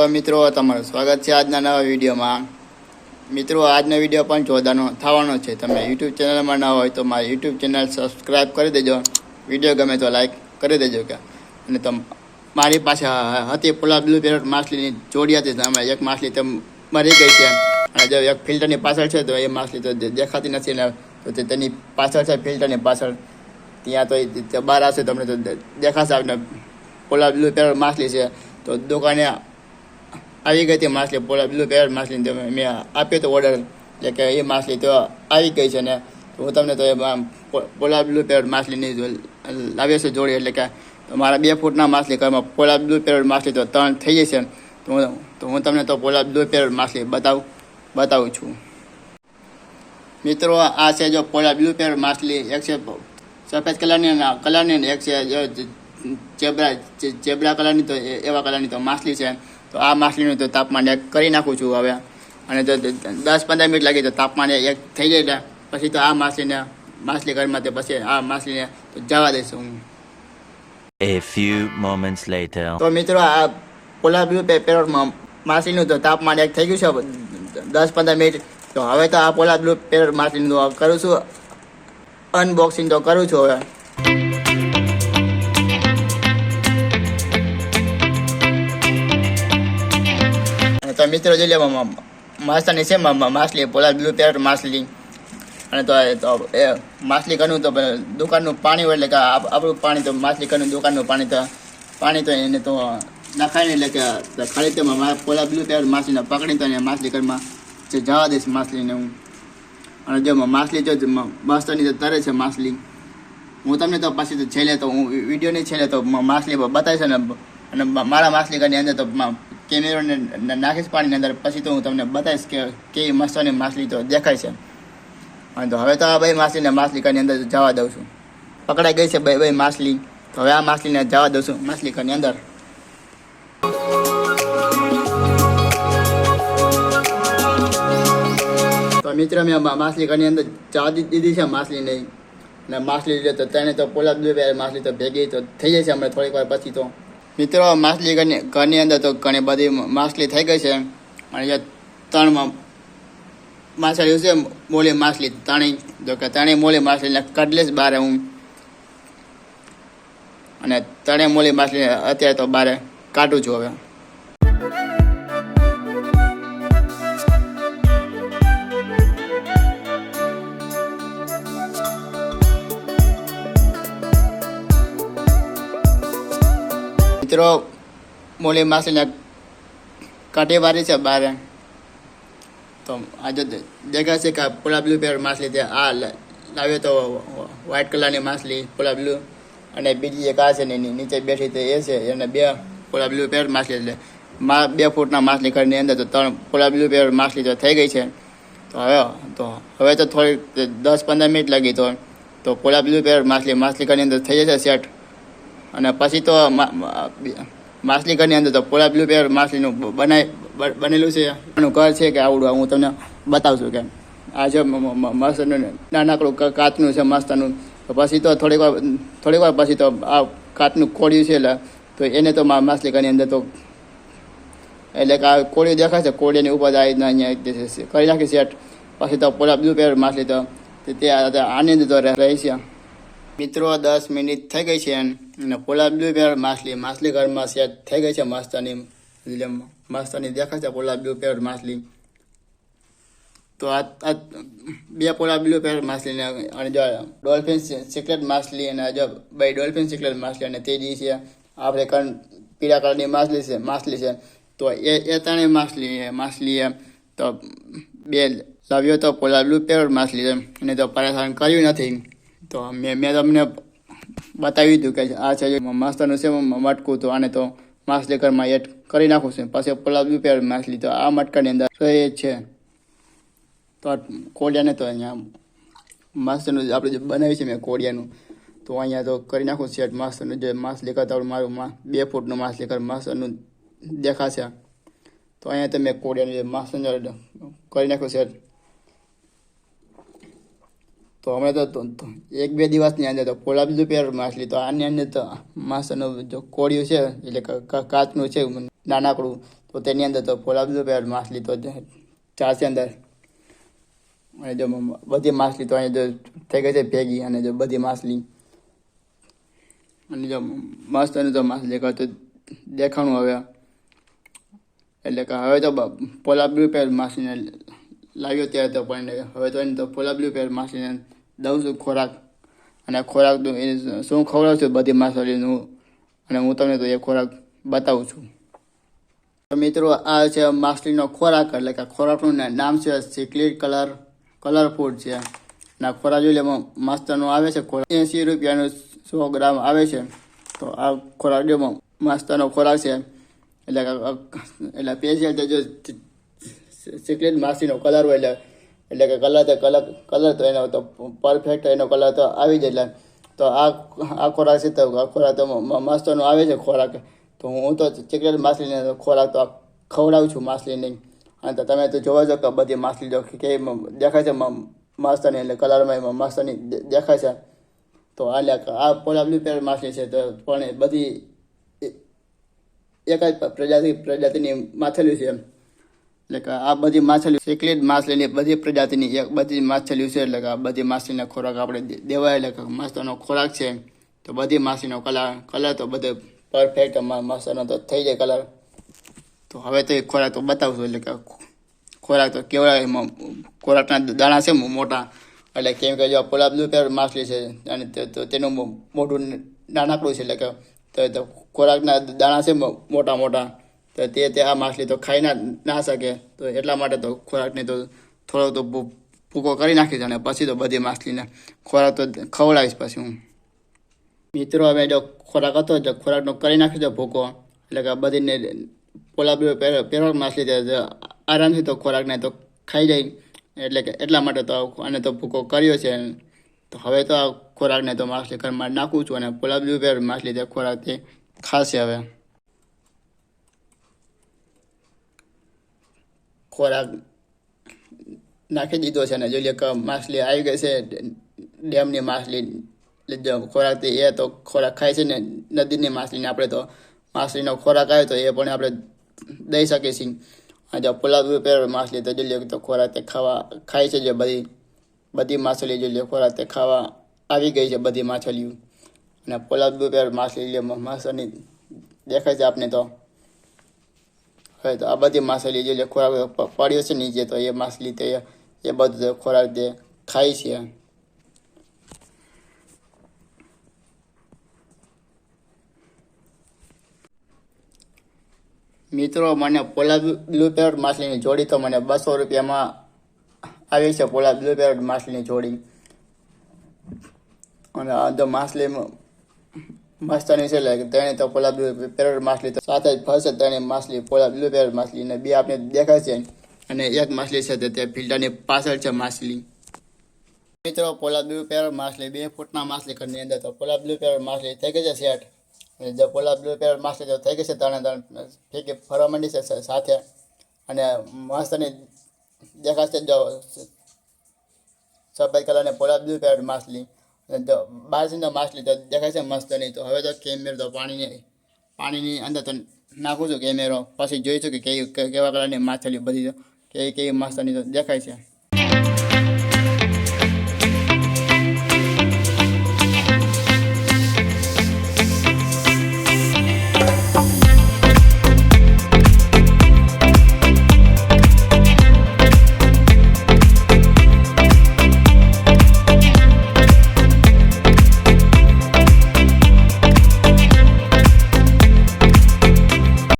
Hello મિત્રો, તમારું સ્વાગત છે આજના નવા વિડીયોમાં. મિત્રો, આજનો વીડિયો પણ જોવાનો થવાનો છે. તમે યુટ્યુબ ચેનલમાં ન હોય તો મારી યુટ્યુબ ચેનલ સબસ્ક્રાઈબ કરી દેજો. વીડિયો ગમે તો લાઈક કરી દેજો કે. અને તમ, મારી પાસે હતી પુલા બ્લુ પેરોટ માછલીની જોડી હતી. અમે એક માછલી તો મરી ગઈ છે. અને જો એક ફિલ્ટરની પાછળ છે, તો એ માછલી તો દેખાતી નથી ને, તો તેની પાછળ છે, ફિલ્ટરની પાછળ. ત્યાં તો બહાર આવશે, તમને તો દેખાશે. આપણે પોલા બ્લુ પેરોટ માછલી છે. તો દુકાને આવી ગઈ હતી માછલી. પોલા બ્લુ પેરોટ માછલી તમે મેં આપ્યો તો ઓર્ડર એટલે કે એ માછલી તો આવી ગઈ છે ને હું તમને તો એમ પોલા બ્લુ પેર માછલીની લાવ્યો છે જોડી. એટલે કે મારા બે ફૂટના માછલી ઘરમાં પોલા બ્લુ પેરોટ માછલી તો ત્રણ થઈ જશે તો હું તો હું તમને તો પોલા બ્લુ પેરોટ માછલી બતાવું બતાવું છું. મિત્રો, આ છે જો પોલા બ્લુ પેર માછલી. એક છે સફેદ કલરની કલરની એક છે જો ચેબરા ચેબરા કલરની તો એવા કલરની તો માછલી છે. તો આ માછલીનું તો તાપમાન એક કરી નાખું છું હવે. અને જો દસ પંદર મિનિટ લાગી તો તાપમાન એક થઈ જાય પછી તો આ માછલીને માછલી ઘરમાં તે પછી આ માછલીને તો જવા દઈશું હું. A few moments later. તો મિત્રો આ પોલા બ્લુ પેરોટમાં માછલીનું તો તાપમાન એક થઈ ગયું છે. દસ પંદર મિનિટ. તો હવે તો આ પોલા બ્લુ પેરોટ માછલીનું કરું છું. અનબોક્સિંગ તો કરું છું હવે. મિત્રો જોઈ લેવા માસ્તાની છે માછલી પોલા બ્લુ પેર માછલી. અને તો એ માછલી કનું તો દુકાનનું પાણી હોય એટલે કે આપ- આપણું પાણી તો માછલી કનું દુકાનનું પાણી તો પાણી તો એને તો નખાય એટલે કે ખાલી તો પોલા બ્લુ પેર માછલીને પકડી તો એને માછલી ઘરમાં જે જવા દઈશ માછલીને હું. અને જો માછલી જો માસ્તરની તો તરે છે માછલી, હું તમને તો પછી તો છેલ્લે તો હું વિડીયોની છેલ્લે તો માછલી બતાવીશ અને મારા માછલી ઘરની અંદર તો કેમેરોને નાખીશ પાણીની અંદર, પછી તો હું તમને બતાવીશ કે કેવી મસ્તની માછલી તો દેખાય છે. અને તો હવે તો આ બે માછલીને માછલીકાની અંદર જવા દઉં છું. પકડાઈ ગઈ છે ભાઈ ભાઈ માછલી. તો હવે આ માછલીને જવા દઉં છું માછલીકાની અંદર. તો મિત્ર, મેં મા- માછલી ઘરની અંદર ચા દીધી છે માછલીને. અને માછલી લીધે તો તેને તો પોલા બે માછલી તો ભેગી તો થઈ જાય છે હમણાં થોડીક વાર પછી તો. મિત્રો, માછલી ઘરની ઘરની અંદર તો ઘણી બધી માછલી થઈ ગઈ છે. અને જે ત્રણમાં માછલી છે, મોલી માછલી ત્રણેય જો કે ત્રણેય મોલી માછલીને કડલે જ બારે હું. અને ત્રણેય મોલી માછલી અત્યારે તો બારે કાઢું છું હવે. મિત્રો, મોલી માછલીને કાઢી વારી છે બારે. તો આજે દેખાય છે કે પોલા બ્લુ પેર માછલી તે આ લાવ્યો તો વ્હાઇટ કલરની માછલી, પોલા બ્લુ. અને બીજી એક આ છે ને એની નીચે બેઠી તે એ છે, એને બે પોલા બ્લુ પેર માછલી એટલે મા, બે ફૂટના માછલી ઘરની અંદર તો ત્રણ પોલા બ્લુ પેર માછલી તો થઈ ગઈ છે. તો હવે તો હવે તો થોડી દસ પંદર મિનિટ લાગી તો તો પોલા બ્લુ પેર માછલી માછલી ઘરની અંદર થઈ જશે સેટ. અને પછી તો માછલી ઘરની અંદર તો પોલા બ્લુ પેર માછલીનું બનાવી બનેલું છે. એનું ઘર છે કે આવડું, હું તમને બતાવશું કેમ. આ છે મ- મ- મ- મસ્તનું નાનકડું કાચનું છે મસ્તનું. પછી તો થોડીક વાર થોડીક વાર પછી તો આ કાચનું કોળિયું છે એટલે તો એને તો માછલી ઘરની અંદર તો એટલે કે આ કોળિયું દેખાય છે કોળીની ઉપર આ રીતના અહીંયા કરી નાખી સેટ પછી તો પોલા બ્લુ પેર માછલી તો તે તે આ- આની અંદર તો રહે છે. મિત્રો, દસ મિનિટ થઈ ગઈ છે અને પોલા બ્લુ પેર માછલી માછલી ઘરમાં સેટ થઈ ગઈ છે માસ્તરની એટલે મસ્તની દેખાય છે પોલા બ્લુ પેર માછલી તો આ બે પોલા બ્લુ પેર માછલીને અને જો ડોલ્ફિન સિક્રેટ માછલી અને જો બે ડોલ્ફિન સિક્રેટ માછલી અને તેજી છે, આપણે કણ પીળા કલરની માછલી છે માછલી છે, તો એ એ ત્રણેય માછલી. માછલી એ તો બે લાવ્યો તો પોલા બ્લુ પેર માછલી છે, અને તો પરેશાન કર્યું નથી તો મેં મેં તમને બતાવી દીધું કે આ છે માસ્ટરનું છે મટકું તો આને તો માસ લેકરમાં એડ કરી નાખું છું. પછી બી પેર માછલી તો આ મટકાની અંદર તો જ છે. તો કોડિયાને તો અહીંયા માસ્તરનું આપણે જે બનાવ્યું છે મેં કોડિયાનું તો અહીંયા તો કરી નાખું સેટ માસ્તરનું જે માછલી કરતા મારું મા, બે ફૂટનું માસ લેખર માસ્તરનું દેખાશે. તો અહીંયા તો મેં કોડિયાનું જે માસ્ટર કરી નાખ્યું સેટ તો હમણાં તો એક બે દિવસની અંદર તો પોલા બ્લુ પેર માછલી તો આની અંદર તો માછલીનું જો કોળિયું છે, એટલે કાચનું છે, નાનકડું, તો તેની અંદર તો પોલા બ્લુ પેર માછલી તો ચારશે અંદર. અને જો બધી માછલી તો અહીંયા જો થઈ ગઈ છે ભેગી, અને જો બધી માછલી અને જો મસ્તનું તો માછલી કરતો દેખાણું હવે. એટલે કે હવે તો બ- પોલા પેર માછલીને લાવ્યો ત્યારે તો પણ હવે તો એને તો પોલા બ્લુ પેર માછલીને દઉં છું ખોરાક. અને ખોરાક તો એ શું ખવડાવું છું બધી માછલીનું અને હું તમને તો એ ખોરાક બતાવું છું. તો મિત્રો, આ છે માછલીનો ખોરાક, એટલે કે ખોરાકનું નામ છે સિકલી કલર કલર ફૂડ છે. આ ખોરાક જોઈ લે, એમાં આવે છે ખોરાક. એંસી રૂપિયાનું સો ગ્રામ આવે છે. તો આ ખોરાક જો મસ્તનો ખોરાક છે. એટલે એટલે પેજ જો સિક્રેટ માછલીનો કલર હોય એટલે એટલે કે કલર તો કલર કલર તો એનો તો પરફેક્ટ એનો કલર તો આવી જાય. એટલે તો આ આ ખોરાક છે તો આ ખોરાક તો મ- મ- આવે છે ખોરાક. તો હું તો સિક્રેટ માછલીને ખોરાક તો ખવડાવું છું માછલીને. અને તો તમે તો જોવા જો કે બધી માછલી જો કે દેખાય છે માસ્તરની એટલે કલરમાં એમાં માસ્તરની દેખાય છે. તો આ આ પોલા બ્લુ પેર માછલી છે તો પણ એ બધી એક જ પ્રજાતિ પ્રજાતિની માછલી છે એમ. એટલે કે આ બધી માછલી જ માછલીની બધી પ્રજાતિની એક બધી માછલીઓ છે, એટલે કે આ બધી માછલીનો ખોરાક આપણે દેવાય, એટલે કે માસ્તરનો ખોરાક છે. તો બધી માછલીનો કલર કલર તો બધે પરફેક્ટ માસ્તરનો તો થઈ જાય કલર. તો હવે તો એ ખોરાક તો બતાવશું, એટલે કે ખોરાક તો કેવડા એમાં ખોરાકના દાણા છે મોટા, એટલે કેમ કે જો પોલા બ્લુ પેર માછલી છે, અને તે- તેનું મોટું નાનકડું છે, એટલે કે ખોરાકના દાણા છે મોટા મોટા તો તે તે આ માછલી તો ખાઈ ના ના શકે. તો એટલા માટે તો ખોરાકને તો થોડો તો ભૂકો કરી નાખીશ અને પછી તો બધી માછલીને ખોરાક તો ખવડાવીશ પછી હું. મિત્રો હવે જો ખોરાક હતો જો ખોરાકનો કરી નાખ્યો છે ભૂકો. એટલે કે બધીને પોલા પેરોક માછલી આરામથી તો ખોરાકને તો ખાઈ જાય. એટલે કે એટલા માટે તો આને તો ભૂકો કર્યો છે. તો હવે તો આ ખોરાકને તો માછલી ઘરમાં નાખું છું અને પોલા બ્લુ પહેર માછલી તે ખોરાક તે ખાશે હવે. ખોરાક નાખી દીધો છે ને, જોઈ લે કે માછલી આવી ગઈ છે, ડેમની માછલી લીધો ખોરાક એ તો ખોરાક ખાય છે ને, નદીની માછલીને આપણે તો માછલીનો ખોરાક આવે તો એ પણ આપણે દઈ શકીએ છીએ. જો પોલા પેર માછલી, તો જોઈ લે તો ખોરાક તે ખાવા, ખાય છે જે બધી બધી માછલી જોઈ લે ખોરાક તે ખાવા આવી ગઈ છે બધી માછલીઓ. અને પોલા પેર માછલી લે માછલી દેખાય છે આપને તો. હવે તો આ બધી માછલી જે ખોરાક પડ્યો છે નીચે તો એ માછલી તે એ બધું ખોરાક તે ખાય છે. મિત્રો, મને પોલા બ્લુ પેરોટ માછલીની જોડી તો મને બસો રૂપિયામાં આવી છે પોલા બ્લુ પેરોટ માછલીની જોડી. અને આ તો માછલી મ- મસ્તની છે એટલે તેણે તો પોલા બ્લુ પેરોડ માછલી તો સાથે જ ફરશે તેણે માછલી પોલા બ્લુ પેરોડ માછલી ને બે આપણે દેખાય છે અને એક માછલી છે તે ફિલ્ટરની પાછળ છે માછલી મિત્રો પોલા બ્લુ પેરોડ માછલી બે ફૂટના માછલી ઘરની અંદર તો પોલા બ્લુ પેરોડ માછલી થઈ ગઈ છે સેટ અને જો પોલા બ્લુ પેરોડ માછલી તો થઈ ગઈ છે ત્રણે ત્રણ ફેંકી ફરવા માંડી છે સાથે અને મસ્તની દેખાશે જો સફેદ કલરની પોલા બ્લુ પેર માછલી અને જો માસ્ક તો દેખાય છે મસ્ત નહીં. તો હવે તો કેમેરો તો પાણીની પાણીની અંદર તો નાખું છું કેમેરો. પછી જોઈશું કે કેવી કેવા કલરની માછલી બધી કેવી કેવી કેવી નહીં તો દેખાય છે.